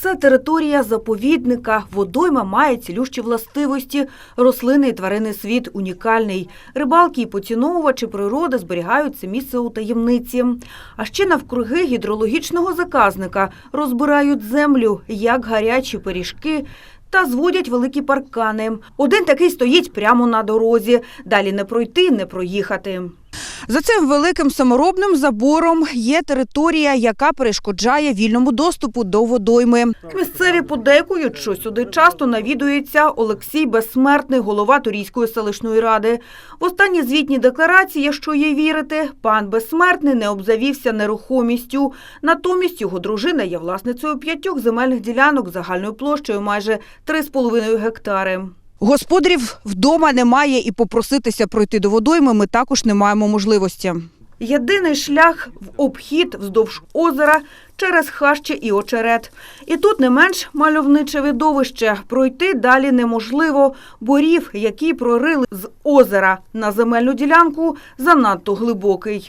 Це територія заповідника. Водойма має цілющі властивості. Рослинний і тваринний світ унікальний. Рибалки і поціновувачі природи зберігають це місце у таємниці. А ще навкруги гідрологічного заказника розбирають землю, як гарячі пиріжки, та зводять великі паркани. Один такий стоїть прямо на дорозі. Далі не пройти, не проїхати. За цим великим саморобним забором є територія, яка перешкоджає вільному доступу до водойми. Місцеві подейкують, що сюди часто навідується Олексій Безсмертний, голова Турійської селищної ради. В останній звітній декларації, якщо їй вірити, пан Безсмертний не обзавівся нерухомістю. Натомість його дружина є власницею п'ятьох земельних ділянок загальною площею майже 3,5 гектари. Господарів вдома немає і попроситися пройти до водойми ми також не маємо можливості. Єдиний шлях в обхід вздовж озера через хащі і очерет. І тут не менш мальовниче видовище. Пройти далі неможливо, бо рів, який прорили з озера на земельну ділянку, занадто глибокий.